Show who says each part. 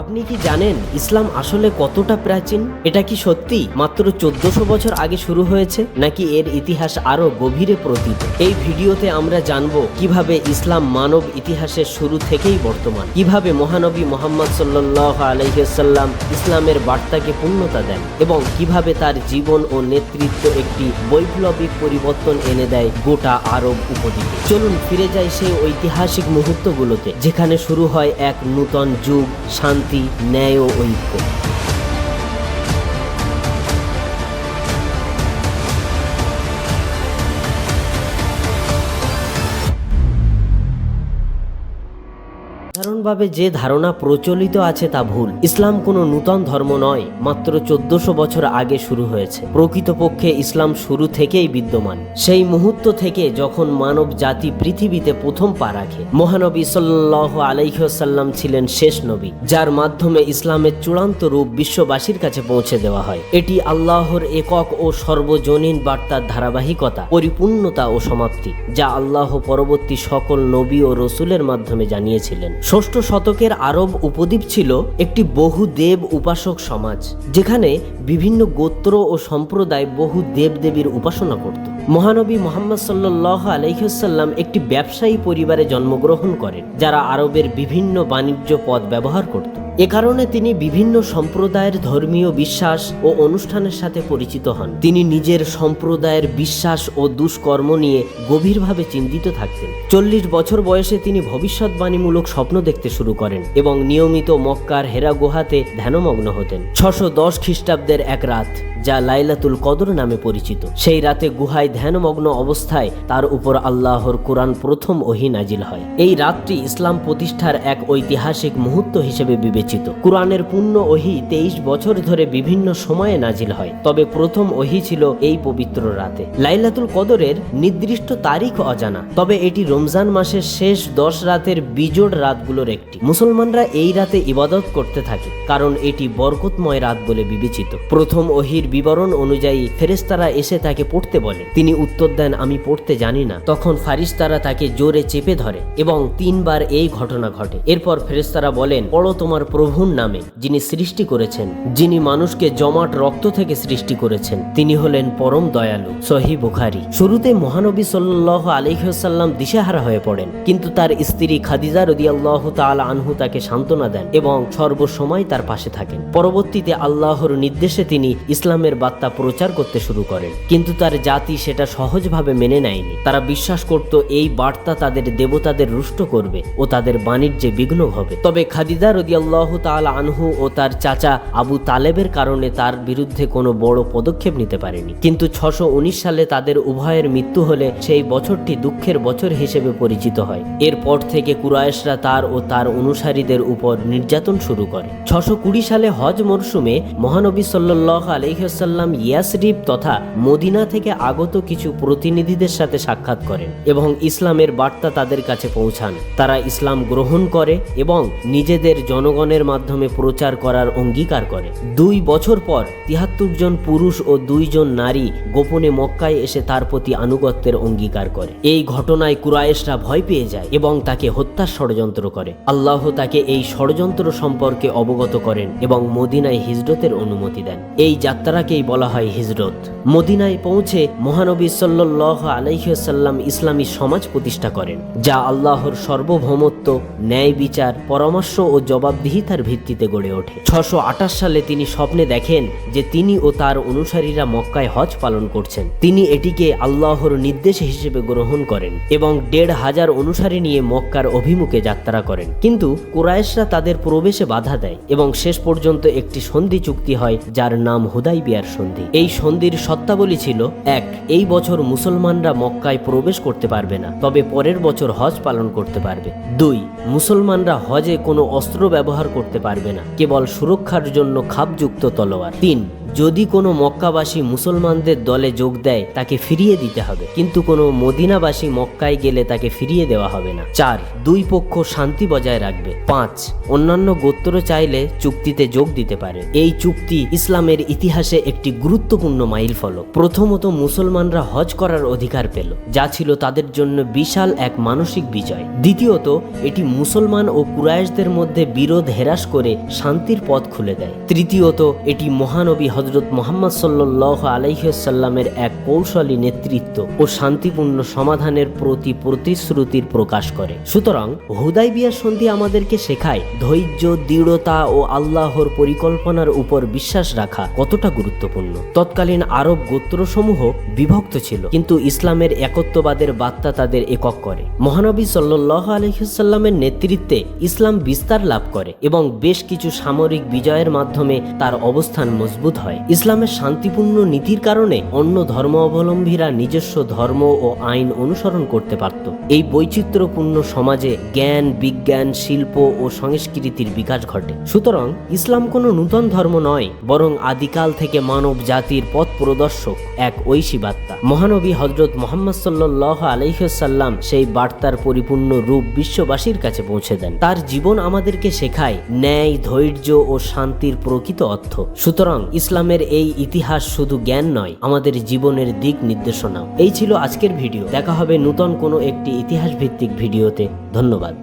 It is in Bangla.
Speaker 1: আপনি কি জানেন ইসলাম আসলে কতটা প্রাচীন? এটা কি সত্যি? মাত্র চোদ্দশো বছর আগে শুরু হয়েছে, নাকি এর ইতিহাস আরও গভীরে প্রতীত? এই ভিডিওতে আমরা জানব কীভাবে ইসলাম মানব ইতিহাসের শুরু থেকেই বর্তমান। কীভাবে মহানবী মোহাম্মদ সাল্লাহ আলহিসাল্লাম ইসলামের বার্তাকে পূর্ণতা দেন এবং কীভাবে তার জীবন ও নেতৃত্ব একটি বৈপ্লবিক পরিবর্তন এনে দেয় গোটা আরব উপদ্বীপে। চলুন ফিরে যাই সেই ঐতিহাসিক মুহূর্তগুলোতে, যেখানে শুরু হয় এক নূতন যুগ, শান্তি ন্যায় ও ঐক্য সাধারণভাবে যে ধারণা প্রচলিত আছে তা ভুল। ইসলাম কোনো নূতন ধর্ম নয়, মাত্র চোদ্দশো বছর আগে শুরু হয়েছে। প্রকৃতপক্ষে ইসলাম শুরু থেকেই বিদ্যমান। সেই মুহূর্ত থেকে যখন মানব জাতি পৃথিবীতে প্রথম পা রাখে, মহানবী সাল্লাহ আলাইসাল্লাম ছিলেন শেষ নবী, যার মাধ্যমে ইসলামের চূড়ান্ত রূপ বিশ্ববাসীর কাছে পৌঁছে দেওয়া হয়। এটি আল্লাহর একক ও সর্বজনীন বার্তার ধারাবাহিকতা, পরিপূর্ণতা ও সমাপ্তি, যা আল্লাহ পরবর্তী সকল নবী ও রসুলের মাধ্যমে জানিয়েছিলেন। ষষ্ঠ শতকের আরব উপদ্বীপ ছিল একটি বহু দেব উপাসক সমাজ, যেখানে বিভিন্ন গোত্র ও সম্প্রদায় বহু দেবদেবীর উপাসনা করত। মহানবী মোহাম্মদ সাল্লাহ আলহিসাল্লাম একটি ব্যবসায়ী পরিবারে জন্মগ্রহণ করেন, যারা আরবের বিভিন্ন বাণিজ্য পদ ব্যবহার করত। এ কারণে তিনি বিভিন্ন সম্প্রদায়ের ধর্মীয় বিশ্বাস ও অনুষ্ঠানের সাথে পরিচিত হন। তিনি নিজের সম্প্রদায়ের বিশ্বাস ও দুষ্কর্ম নিয়ে গভীরভাবে চিন্তিত থাকতেন। চল্লিশ বছর বয়সে তিনি ভবিষ্যৎবাণীমূলক স্বপ্ন দেখতে শুরু করেন এবং নিয়মিত মক্কার হেরা গুহাতে ধ্যানমগ্ন হতেন। ছশো দশ খ্রিস্টাব্দের এক রাত, যা লাইলাতুল কদর নামে পরিচিত। সেই রাতে গুহায় ধ্যানমগ্ন অবস্থায় তার উপর আল্লাহর কোরআন প্রথম ওহি নাজিল হয়। এই রাতটি ইসলাম প্রতিষ্ঠার এক ঐতিহাসিক মুহূর্ত হিসেবে বিবেচিত। কোরআনের পূর্ণ ওহি তেইশ বছর ধরে বিভিন্ন সময়ে নাজিল হয়। তবে প্রথম ওহি ছিল এই পবিত্র রাতে। লাইলাতুল কদরের নির্দিষ্ট তারিখ অজানা। তবে এটি রমজান মাসের শেষ দশ রাতের বিজোড় রাতগুলোর একটি। মুসলমানরা এই রাতে ইবাদত করতে থাকে, কারণ এটি বরকতময় রাত বলে বিবেচিত। প্রথম ওহির বিবরণ অনুযায়ী ফেরেস্তারা এসে তাকে পড়তে বলে। তিনি উত্তর দেন, আমি পড়তে জানি না। তখন ফারিস্তারা তাকে জোরে চেপে ধরে এবং তিনবার এই ঘটনা ঘটে। এরপর ফেরেস্তারা বলেন, পড়ো তোমার প্রভুর নামে, যিনি সৃষ্টি করেছেন, যিনি মানুষকে জমাট রক্ত থেকে সৃষ্টি করেছেন, তিনি হলেন পরম দয়ালু, সহি বুখারি। শুরুতে মহানবী সাল্লাহ আলহিহাল্লাম দিশেহারা হয়ে পড়েন, কিন্তু তার স্ত্রী খাদিজা রদিয়াল্লাহ তাল আনহু তাকে সান্ত্বনা দেন এবং সর্বসময় তার পাশে থাকেন। পরবর্তীতে আল্লাহর নির্দেশে তিনি ইসলামের বার্তা প্রচার করতে শুরু করেন, কিন্তু তার জাতি সেটা সহজভাবে মেনে নেয়নি। তারা বিশ্বাস করত এই বার্তা তাদের দেবতাদের রুষ্ট করবে ও তাদের বাণিজ্যে বিঘ্ন হবে। তবে খাদিজা রদিয়াল্লাহ তাল আনহু ও তার চাচা আবু তালেবের কারণে তার বিরুদ্ধে কোনো বড় পদক্ষেপ নিতে পারেনি। কিন্তু ছশো সালে তাদের উভয়ের মৃত্যু হলে সেই বছরটি দুঃখের বছর হিসেবে পরিচিত হয়। এরপর থেকে কুরায়েশরা তার ও তার অনুসারীদের উপর নির্যাতন শুরু করে। ছশো সালে হজ মরশুমে মহানবী সাল্লাহ আলহিহাল্লাম ইয়াসরিব তথা মদিনা থেকে আগত কিছু প্রতিনিধিদের সাথে সাক্ষাৎ করেন এবং ইসলামের বার্তা তাদের কাছে পৌঁছান। তারা ইসলাম গ্রহণ করে এবং নিজেদের জনগণের মাধ্যমে প্রচার করার অঙ্গীকার করে। দুই বছর পর তিয়াত্তর জন পুরুষ ও দুইজন নারী গোপনে মক্কায় এসে তার প্রতি আনুগত্যের অঙ্গীকার করে। এই ঘটনায় কুরায়েশরা ভয় পেয়ে যায় এবং তাকে হত্যার ষড়যন্ত্র করে। আল্লাহ তাকে এই ষড়যন্ত্র সম্পর্কে অবগত করেন এবং মদিনায় হিজরতের অনুমতি দেন। এই যাত্রাকেই বলা হয় হিজরত। মদিনায় পৌঁছে মহানবী সাল্লাহ আলাইসাল্লাম ইসলামী সমাজ প্রতিষ্ঠা করেন, যা আল্লাহর সার্বভৌমত্ব, ন্যায় বিচার, পরামর্শ ও জবাবদিহিতার ভিত্তিতে গড়ে ওঠে। ছশো সালে তিনি স্বপ্নে দেখেন যে তিনি ও তার অনুসারীরা মক্কায় হজ পালন করছেন। তিনি এটিকে আল্লাহর নির্দেশ হিসেবে গ্রহণ করেন এবং দেড় হাজার অনুসারী নিয়ে মক্কার অভিমুখে যাত্রা করেন। কিন্তু কুরায়েশরা তাদের প্রবেশে বাধা দেয় এবং শেষ পর্যন্ত একটি সন্ধি চুক্তি হয়, যার নাম হুদাই বিয়ার সন্ধি। এই সন্ধির সত্তাবলী ছিল, এক, এই বছর মুসলমানরা মক্কায় প্রবেশ করতে পারবে না, তবে পরের বছর হজ পালন করতে পারবে। দুই, মুসলমানরা হজে কোনো অস্ত্র ব্যবহার করতে পারবে না। কেবল সুরক্ষার জন্য খাপযুক্ত তলোয়ার। তিন যদি কোনো মক্কাবাসী মুসলমানদের দলে যোগ দেয়, তাকে ফিরিয়ে দিতে হবে। কিন্তু কোনো মদিনাবাসী মক্কায় গেলে তাকে ফিরিয়ে দেওয়া হবে না। চার, দুই পক্ষ শান্তি বজায় রাখবে। পাঁচ, অন্যান্য গোত্র চাইলে চুক্তিতে যোগ দিতে পারে। এই চুক্তি ইসলামের ইতিহাসে একটি গুরুত্বপূর্ণ মাইল ফলক প্রথমত মুসলমানরা হজ করার অধিকার পেল, যা ছিল তাদের জন্য বিশাল এক মানসিক বিজয়। দ্বিতীয়ত, এটি মুসলমান ও কুরাইশদের মধ্যে বিরোধ হেরাস করে শান্তির পথ খুলে দেয়। তৃতীয়ত, এটি মহানবী হজরত মোহাম্মদ সাল্লাহ আলাইসাল্লামের এক কৌশলী নেতৃত্ব ও শান্তিপূর্ণ সমাধানের প্রতি প্রতিশ্রুতির প্রকাশ করে। সুতরাং হুদাইবিয়া সন্ধি আমাদেরকে শেখায় ধৈর্য, দৃঢ়তা ও আল্লাহর পরিকল্পনার উপর বিশ্বাস রাখা কতটা গুরুত্বপূর্ণ। তৎকালীন আরব গোত্রসমূহ বিভক্ত ছিল, কিন্তু ইসলামের একত্ববাদের বার্তা তাদের একক করে। মহানবী সাল্লাহ আলহিসাল্লামের নেতৃত্বে ইসলাম বিস্তার লাভ করে এবং বেশ কিছু সামরিক বিজয়ের মাধ্যমে তার অবস্থান মজবুত হয়। ইসলামের শান্তিপূর্ণ নীতির কারণে অন্য ধর্মাবলম্বীরা নিজস্ব ধর্ম ও আইন অনুসরণ করতে পারত। এই বৈচিত্র্যপূর্ণ সমাজে জ্ঞান, বিজ্ঞান, শিল্প ও সংস্কৃতির বিকাশ ঘটে। সুতরাং ইসলাম কোনো নূতন ধর্ম নয়, বরং আদিকাল থেকে মানব জাতির পথ প্রদর্শক এক ঐশী বার্তা। মহানবী হজরত মোহাম্মদ সাল্লাহ আলহিসাল্লাম সেই বার্তার পরিপূর্ণ রূপ বিশ্ববাসীর কাছে পৌঁছে দেন। তার জীবন আমাদেরকে শেখায় ন্যায়, ধৈর্য ও শান্তির প্রকৃত অর্থ। সুতরাং ইসলামের এই ইতিহাস শুধু জ্ঞান নয়, আমাদের জীবনের দিক নির্দেশনা এই ছিল আজকের ভিডিও। দেখা হবে নূতন কোনো একটি ইতিহাস ভিত্তিক ভিডিওতে। ধন্যবাদ।